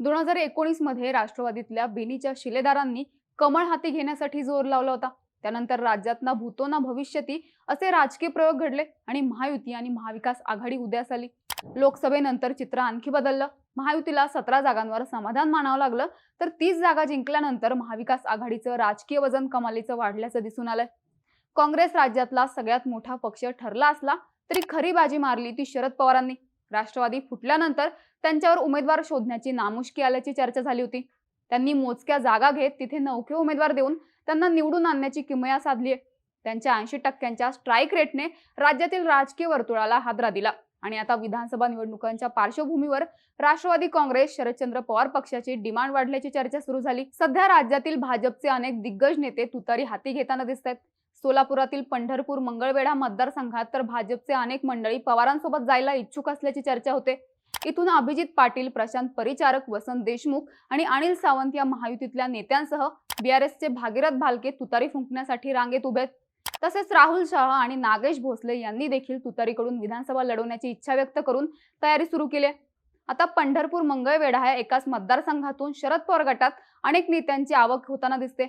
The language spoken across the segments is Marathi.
दोन हजार एकोणीसमध्ये राष्ट्रवादीतल्या बेनीच्या शिलेदारांनी कमळ हाती घेण्यासाठी जोर लावला होता. त्यानंतर राज्यात ना भूतो ना भविष्यती असे राजकीय प्रयोग घडले आणि महायुती आणि महाविकास आघाडी उदयास आली. लोकसभेनंतर चित्र आणखी बदललं. महायुतीला सतरा जागांवर समाधान मानावं लागलं. तर तीस जागा जिंकल्यानंतर महाविकास आघाडीचं राजकीय वजन कमालीचं वाढल्याचं दिसून आलंय. काँग्रेस राज्यातला सगळ्यात मोठा पक्ष ठरला असला तरी खरी बाजी मारली ती शरद पवारांनी. राष्ट्रवादी फुटल्यानंतर त्यांच्यावर उमेदवार शोधण्याची नामुष्की आल्याची चर्चा झाली होती. त्यांनी मोजक्या जागा घेत तिथे नौके उमेदवार देऊन त्यांना निवडून आणण्याची किमया साधली आहे त्यांच्या ऐंशी टक्क्यांच्या स्ट्राईक रेटने राज्यातील राजकीय वर्तुळाला हादरा दिला. आणि आता विधानसभा निवडणुकांच्या पार्श्वभूमीवर राष्ट्रवादी काँग्रेस शरदचंद्र पवार पक्षाची डिमांड वाढल्याची चर्चा सुरू झाली. सध्या राज्यातील भाजपचे अनेक दिग्गज नेते तुतारी हाती घेताना दिसत आहेत सोलापुरातील पंढरपूर मंगळवेढा मतदारसंघात तर भाजपचे अनेक मंडळी पवारांसोबत जायला इच्छुक असल्याची चर्चा होते. इथून अभिजित पाटील प्रशांत परिचारक वसंत देशमुख आणि अनिल सावंत या महायुतीतल्या नेत्यांसह बीआरएसचे भागीरथ भालके तुतारी फुंकण्यासाठी रांगेत उभे तसेच राहुल शाह आणि नागेश भोसले यांनी देखील तुतारीकडून विधानसभा लढवण्याची इच्छा व्यक्त करून तयारी सुरू केली आता पंढरपूर मंगळवेढा या एकाच मतदारसंघातून शरद पवार गटात अनेक नेत्यांची आवक होताना दिसते.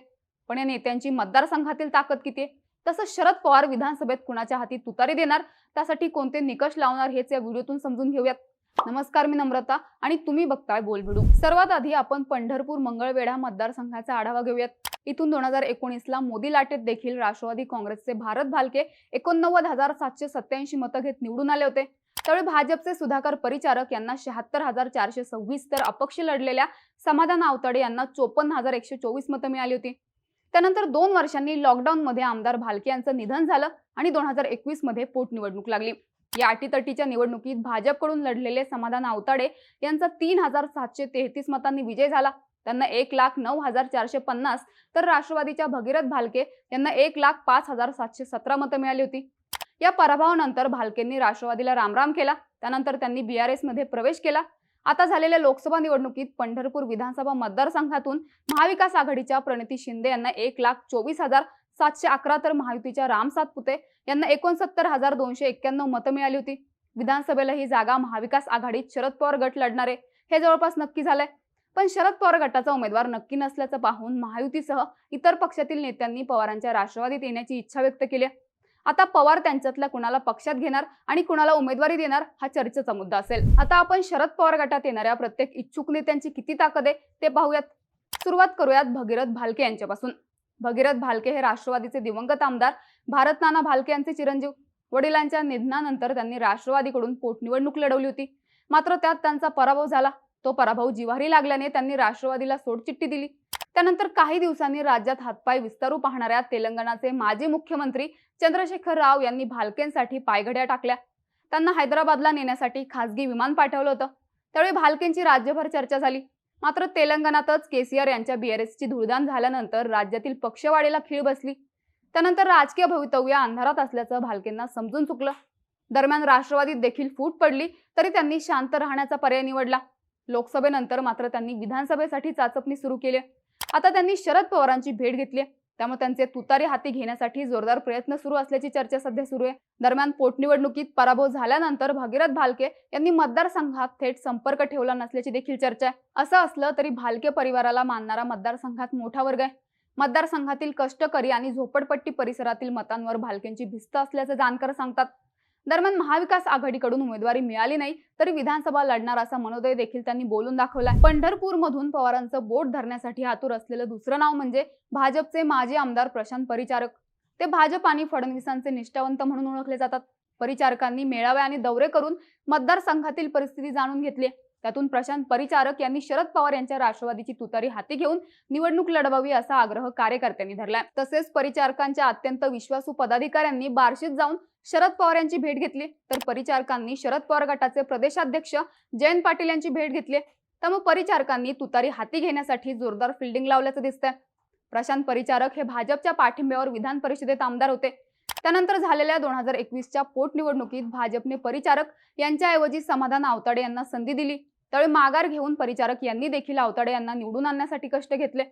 पण या नेत्यांची मतदारसंघातील ताकद किती तसंच शरद पवार विधानसभेत कुणाच्या हाती तुतारी देणार? त्यासाठी कोणते निकष लावणार हेच या व्हिडिओतून समजून घेऊयात. नमस्कार मी नम्रता आणि तुम्ही बघताय बोलबिडू. सर्वात आधी आपण पंढरपूर मंगळवेढा मतदारसंघाचा आढावा घेऊयात. इथून दोन हजार एकोणीसला मोदी लाटेत देखील राष्ट्रवादी काँग्रेसचे भारत भालके एकोणनव्वद हजार सातशे सत्याऐंशी मतं घेत निवडून आले होते. त्यावेळी भाजपचे सुधाकर परिचारक यांना शहात्तर हजार चारशे सव्वीस तर अपक्ष लढलेल्या समाधान आवताडे यांना चोपन्न हजार एकशे चोवीस मतं मिळाली होती. त्यानंतर दोन वर्षांनी लॉकडाऊनमध्ये आमदार भालके यांचं निधन झालं आणि दोन हजार एकवीसमध्ये पोटनिवडणूक लागली. या अटीतटीच्या निवडणुकीत भाजपकडून लढलेले समाधान आवताडे यांचा तीन हजार सातशे तेहतीस मतांनी विजय झाला. त्यांना एक लाख नऊ हजार चारशे पन्नास तर राष्ट्रवादीच्या भगीरथ भालके यांना एक लाख पाच हजार सातशे सतरा मतं मिळाली होती. या पराभवानंतर भालकेंनी राष्ट्रवादीला रामराम केला. त्यानंतर त्यांनी बीआरएसमध्ये प्रवेश केला. आता झालेल्या लोकसभा निवडणुकीत पंढरपूर विधानसभा मतदारसंघातून महाविकास आघाडीच्या प्रणिती शिंदे यांना एक लाख चोवीस हजार सातशे अकरा तर महायुतीच्या राम सातपुते यांना एकोणसत्तर हजार दोनशे एक्क्याण्णव मतं मिळाली होती. विधानसभेला ही जागा महाविकास आघाडीत शरद पवार गट लढणारे. हे जवळपास नक्की झालंय. पण शरद पवार गटाचा उमेदवार नक्की नसल्याचं पाहून महायुतीसह इतर पक्षातील नेत्यांनी पवारांच्या राष्ट्रवादीत येण्याची इच्छा व्यक्त केली आता पवार त्यांच्यातल्या कुणाला पक्षात घेणार आणि कुणाला उमेदवारी देणार हा चर्चेचा मुद्दा असेल. आता आपण शरद पवार गटात येणाऱ्या प्रत्येक इच्छुक नेत्यांची किती ताकद आहे ते पाहूयात. सुरुवात करूयात भगीरथ भालके यांच्यापासून. भगीरथ भालके हे राष्ट्रवादीचे दिवंगत आमदार भारत नाना भालके यांचे चिरंजीव वडिलांच्या निधनानंतर त्यांनी राष्ट्रवादीकडून पोटनिवडणूक लढवली होती. मात्र त्यात त्यांचा पराभव झाला. तो पराभव जिव्हारी लागल्याने त्यांनी राष्ट्रवादीला सोडचिठ्ठी दिली. त्यानंतर काही दिवसांनी राज्यात हातपाय विस्तारू पाहणाऱ्या तेलंगणाचे माजी मुख्यमंत्री चंद्रशेखर राव यांनी भालकेंसाठी पायघड्या टाकल्या. त्यांना हैदराबादला नेण्यासाठी खासगी विमान पाठवलं होतं. त्यावेळी भालकेंची राज्यभर चर्चा झाली. मात्र तेलंगणातच केसीआर यांच्या बीआरएसची धुळदान झाल्यानंतर राज्यातील पक्षवाढीला खीळ बसली. त्यानंतर राजकीय भवितव्य अंधारात असल्याचं भालकेंना समजून चुकलं. दरम्यान राष्ट्रवादीत देखील फूट पडली तरी त्यांनी शांत राहण्याचा पर्याय निवडला. लोकसभेनंतर मात्र त्यांनी विधानसभेसाठी चाचपणी सुरू केली. आता त्यांनी शरद पवारांची भेट घेतली. त्यामुळे त्यांचे तुतारी हाती घेण्यासाठी जोरदार प्रयत्न सुरू असल्याची चर्चा सध्या सुरू आहे. दरम्यान पोटनिवडणुकीत पराभव झाल्यानंतर भगीरथ भालके यांनी मतदारसंघात थेट संपर्क ठेवला नसल्याची देखील चर्चा आहे. असं असलं तरी भालके परिवाराला मानणारा मतदारसंघात मोठा वर्ग आहे. मतदारसंघातील कष्टकरी आणि झोपडपट्टी परिसरातील मतांवर भालकेंची भिस्त असल्याचं जाणकार सांगतात. दरम्यान महाविकास आघाडीकडून उमेदवारी मिळाली नाही तरी विधानसभा लढणार असा मनोदय देखील त्यांनी बोलून दाखवलाय. पंढरपूर मधून पवारांचं बोट धरण्यासाठी हातूर असलेलं दुसरं नाव म्हणजे भाजपचे माजी आमदार प्रशांत परिचारक. ते भाजप आणि फडणवीसांचे निष्ठावंत म्हणून ओळखले जातात. परिचारकांनी मेळावे आणि दौरे करून मतदारसंघातील परिस्थिती जाणून घेतली त्यातून प्रशांत परिचारक यांनी शरद पवार यांच्या राष्ट्रवादीची तुतारी हाती घेऊन निवडणूक लढवावी असा आग्रह कार्यकर्त्यांनी धरलाय. तसेच परिचारकांच्या अत्यंत विश्वासू पदाधिकाऱ्यांनी बार्शीत जाऊन शरद पवार यांची भेट घेतली. तर परिचारकांनी शरद पवार गटाचे प्रदेशाध्यक्ष जयंत पाटील यांची भेट घेतली. त्यामुळे परिचारकांनी तुतारी हाती घेण्यासाठी जोरदार फिल्डिंग लावल्याचं दिसतंय. प्रशांत परिचारक हे भाजपच्या पाठिंब्यावर विधान परिषदेत आमदार होते. त्यानंतर झालेल्या दोन हजार एकवीसच्या पोटनिवडणुकीत भाजपने परिचारक यांच्याऐवजी समाधान आवताडे यांना संधी दिली. त्यावेळी माघार घेऊन परिचारक यांनी देखील आवताडे यांना निवडून आणण्यासाठी कष्ट घेतले.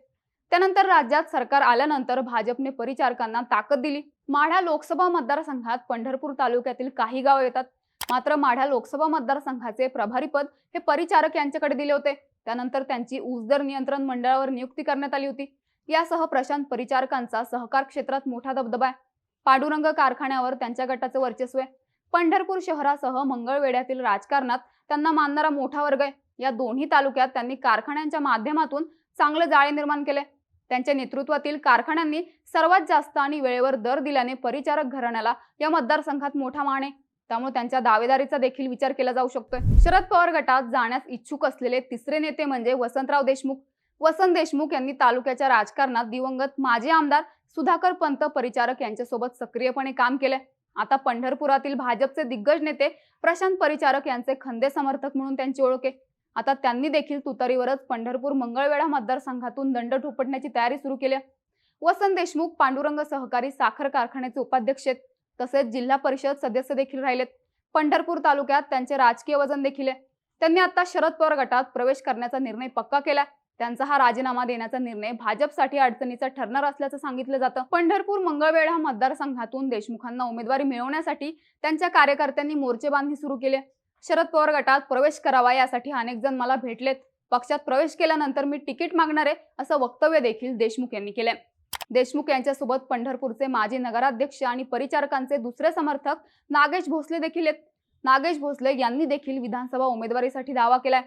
त्यानंतर राज्यात सरकार आल्यानंतर भाजपने परिचारकांना ताकद दिली. माढा लोकसभा मतदारसंघात पंढरपूर तालुक्यातील काही गाव येतात. मात्र माढा लोकसभा मतदारसंघाचे प्रभारीपद हे परिचारक यांच्याकडे दिले होते. त्यानंतर त्यांची ऊसदर नियंत्रण मंडळावर नियुक्ती करण्यात आली होती. यासह प्रशांत परिचारकांचा सहकार क्षेत्रात मोठा दबदबा आहे. पाडुरंग कारखान्यावर त्यांच्या गटाचं वर्चस्व आहे. पंढरपूर शहरासह मंगळवेढ्यातील राजकारणात त्यांना मानणारा मोठा वर्ग आहे. या दोन्ही तालुक्यात त्यांनी कारखान्यांच्या माध्यमातून चांगले जाळे निर्माण केले. त्यांच्या नेतृत्वातील कारखान्यांनी सर्वात जास्त आणि वेळेवर दर दिल्याने परिचारक घराण्याला या मतदारसंघात मोठा मान आहे. त्यामुळे त्यांच्या दावेदारीचा देखील विचार केला जाऊ शकतोय. शरद पवार गटात जाण्यास इच्छुक असलेले तिसरे नेते म्हणजे वसंतराव देशमुख. वसंत देशमुख यांनी तालुक्याच्या राजकारणात दिवंगत माजी आमदार सुधाकर पंत परिचारक यांच्यासोबत सक्रियपणे काम केले. आता पंढरपुरातील भाजपचे दिग्गज नेते प्रशांत परिचारक यांचे खंदे समर्थक म्हणून त्यांची ओळख आहे. आता त्यांनी देखील तुतारीवरच पंढरपूर मंगळवेढा मतदारसंघातून दंड ठोपटण्याची तयारी सुरू केली वसंत देशमुख पांडुरंग सहकारी साखर कारखान्याचे उपाध्यक्ष आहेत. तसेच जिल्हा परिषद सदस्य देखील राहिलेत. पंढरपूर तालुक्यात त्यांचे राजकीय वजन देखील आहे. त्यांनी आता शरद पवार गटात प्रवेश करण्याचा निर्णय पक्का केला त्यांचा हा राजीनामा देण्याचा निर्णय भाजपसाठी अडचणीचा ठरणार असल्याचं सांगितलं जातं. पंढरपूर मंगळवेढा मतदारसंघातून देशमुखांना उमेदवारी मिळवण्यासाठी त्यांच्या कार्यकर्त्यांनी मोर्चेबांधणी सुरू केली. शरद पवार गटात प्रवेश करावा यासाठी अनेक जण मला भेटलेत. पक्षात प्रवेश केल्यानंतर मी तिकीट मागणार आहे असं वक्तव्य देखील देशमुख यांनी केलंय. देशमुख यांच्यासोबत पंढरपूरचे माजी नगराध्यक्ष आणि परिचारकांचे दुसरे समर्थक नागेश भोसले देखील आहेत. नागेश भोसले यांनी देखील विधानसभा उमेदवारीसाठी दावा केलाय.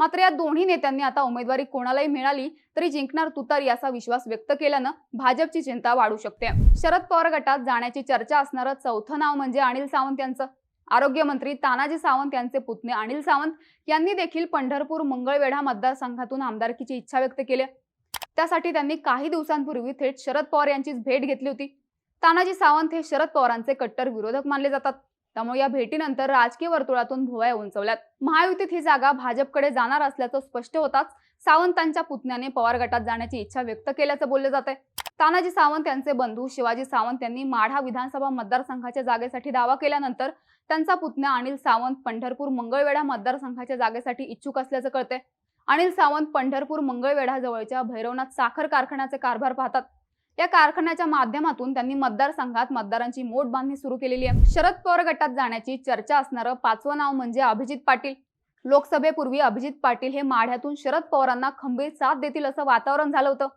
मात्र या दोन्ही नेत्यांनी आता उमेदवारी कोणालाही मिळाली तरी जिंकणार तुतारी असा विश्वास व्यक्त केल्यानं भाजपची चिंता वाढू शकते. शरद पवार गटात जाण्याची चर्चा असणारं चौथं नाव म्हणजे अनिल सावंत यांचं. आरोग्यमंत्री तानाजी सावंत यांचे पुतणे अनिल सावंत यांनी देखील पंढरपूर मंगळवेढा मतदारसंघातून आमदारकीची इच्छा व्यक्त केली. त्यासाठी त्यांनी काही दिवसांपूर्वी थेट शरद पवार यांचीच भेट घेतली होती. तानाजी सावंत हे शरद पवारांचे कट्टर विरोधक मानले जातात. त्यामुळे या भेटीनंतर राजकीय वर्तुळातून भुवया उंचवल्यात. महायुतीत ही जागा भाजपकडे जाणार असल्याचं स्पष्ट होताच सावंतांच्या पुतण्याने पवार गटात जाण्याची इच्छा व्यक्त केल्याचं बोलले जात तानाजी सावंत यांचे बंधू शिवाजी सावंत यांनी माढा विधानसभा मतदारसंघाच्या जागेसाठी दावा केल्यानंतर त्यांचा पुतण्या अनिल सावंत पंढरपूर मंगळवेढा मतदारसंघाच्या जागेसाठी इच्छुक असल्याचं कळते अनिल सावंत पंढरपूर मंगळवेढा जवळच्या भैरवनाथ साखर कारखान्याचे कारभार पाहतात. या कारखान्याच्या माध्यमातून त्यांनी मतदारसंघात मतदारांची मोठ बांधणी सुरू केलेली आहे. शरद पवार गटात जाण्याची चर्चा असणारं पाचवं नाव म्हणजे अभिजित पाटील. लोकसभेपूर्वी अभिजित पाटील हे माढ्यातून शरद पवारांना खंबीर साथ देतील असं वातावरण झालं होतं.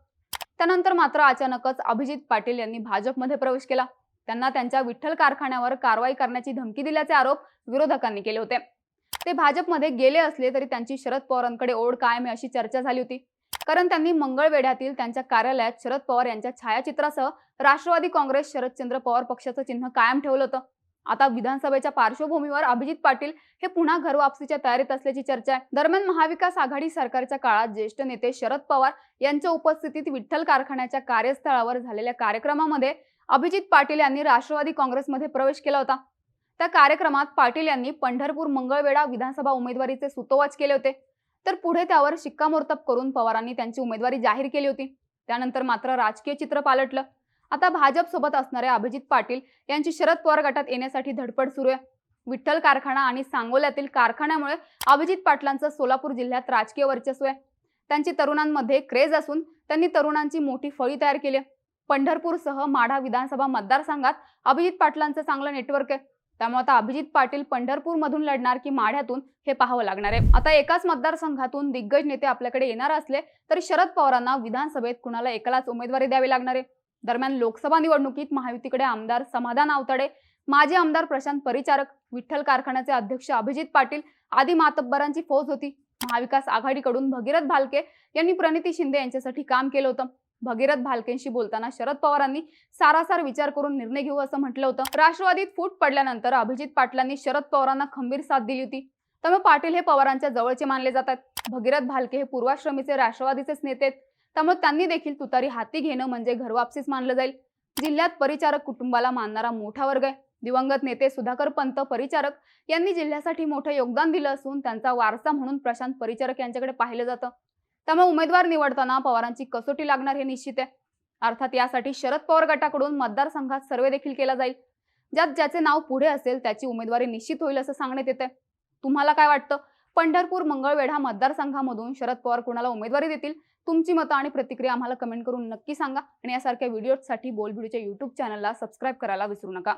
त्यानंतर मात्र अचानकच अभिजित पाटील यांनी भाजपमध्ये प्रवेश केला. त्यांना त्यांच्या विठ्ठल कारखान्यावर कारवाई करण्याची धमकी दिल्याचे आरोप विरोधकांनी केले होते. ते भाजपमध्ये गेले असले तरी त्यांची शरद पवारांकडे ओढ कायम आहे अशी चर्चा झाली होती. कारण त्यांनी मंगळवेढ्यातील त्यांच्या कार्यालयात शरद पवार यांच्या छायाचित्रासह राष्ट्रवादी काँग्रेस शरदचंद्र पवार पक्षाचं चिन्ह कायम ठेवलं होतं. आता विधानसभेच्या पार्श्वभूमीवर अभिजित पाटील हे पुन्हा घर वापसीच्या तयारीत असल्याची चर्चा आहे. दरम्यान महाविकास आघाडी सरकारच्या काळात ज्येष्ठ नेते शरद पवार यांच्या उपस्थितीत विठ्ठल कारखान्याच्या कार्यस्थळावर झालेल्या कार्यक्रमामध्ये अभिजित पाटील यांनी राष्ट्रवादी काँग्रेसमध्ये प्रवेश केला होता. त्या कार्यक्रमात पाटील यांनी पंढरपूर मंगळवेढा विधानसभा उमेदवारीचे सुतोवाच केले होते. तर पुढे त्यावर शिक्कामोर्तब करून पवारांनी त्यांची उमेदवारी जाहीर केली होती. त्यानंतर मात्र राजकीय चित्र पालटलं. आता भाजप सोबत अभिजित पाटील यांची शरद पवार गटात येण्यासाठी धडपड सुरू आहे. विठ्ठल कारखाना आणि सांगोल्यातील कारखान्यामुळे अभिजित पाटलांचं सोलापूर जिल्ह्यात राजकीय वर्चस्व आहे. त्यांची तरुणांमध्ये क्रेज असून त्यांनी तरुणांची मोठी फळी तयार केली आहे. पंढरपूरसह माढा विधानसभा मतदारसंघात अभिजित पाटलांचं चांगलं नेटवर्क आहे. त्यामुळे आता अभिजित पाटील पंढरपूर मधून लढणार की माढ्यातून हे पाहावं लागणार आहे. आता एकाच मतदारसंघातून दिग्गज नेते आपल्याकडे येणार असले तरी शरद पवारांना विधानसभेत कुणाला एकालाच उमेदवारी द्यावी लागणार आहे? दरम्यान लोकसभा निवडणुकीत महायुतीकडे आमदार समाधान आवताडे माजी आमदार प्रशांत परिचारक विठ्ठल कारखान्याचे अध्यक्ष अभिजित पाटील आदी मातब्बरांची फौज होती. महाविकास आघाडीकडून भगीरथ भालके यांनी प्रणिती शिंदे यांच्यासाठी काम केलं होतं. भगीरथ भालकेंशी बोलताना शरद पवारांनी सारासार विचार करून निर्णय घेऊ असं म्हटलं होतं. राष्ट्रवादीत फूट पडल्यानंतर अभिजित पाटलांनी शरद पवारांना खंबीर साथ दिली होती. त्यामुळे पाटील हे पवारांच्या जवळचे मानले जातात. भगीरथ भालके हे पूर्वाश्रमीचे राष्ट्रवादीचेच नेते त्यामुळे त्यांनी देखील तुतारी हाती घेणं म्हणजे घरवापसीच मानलं जाईल. जिल्ह्यात परिचारक कुटुंबाला मानणारा मोठा वर्ग आहे. दिवंगत नेते सुधाकर पंत परिचारक यांनी जिल्ह्यासाठी मोठं योगदान दिलं असून त्यांचा वारसा म्हणून प्रशांत परिचारक यांच्याकडे पाहिलं जातं. त्यामुळे उमेदवार निवडताना पवारांची कसोटी लागणार हे निश्चित आहे. अर्थात यासाठी शरद पवार गटाकडून मतदारसंघात सर्वे देखील केला जाईल. ज्यात ज्याचे नाव पुढे असेल त्याची उमेदवारी निश्चित होईल असं सांगण्यात येते तुम्हाला काय वाटतं? पंढरपूर मंगळवेढा मतदारसंघामधून शरद पवार कुणाला उमेदवारी देतील? तुमची मतं आणि प्रतिक्रिया आम्हाला कमेंट करून नक्की सांगा. आणि यासारख्या व्हिडिओसाठी बोलबिडूच्या युट्यूब चॅनलला सबस्क्राईब करायला विसरू नका.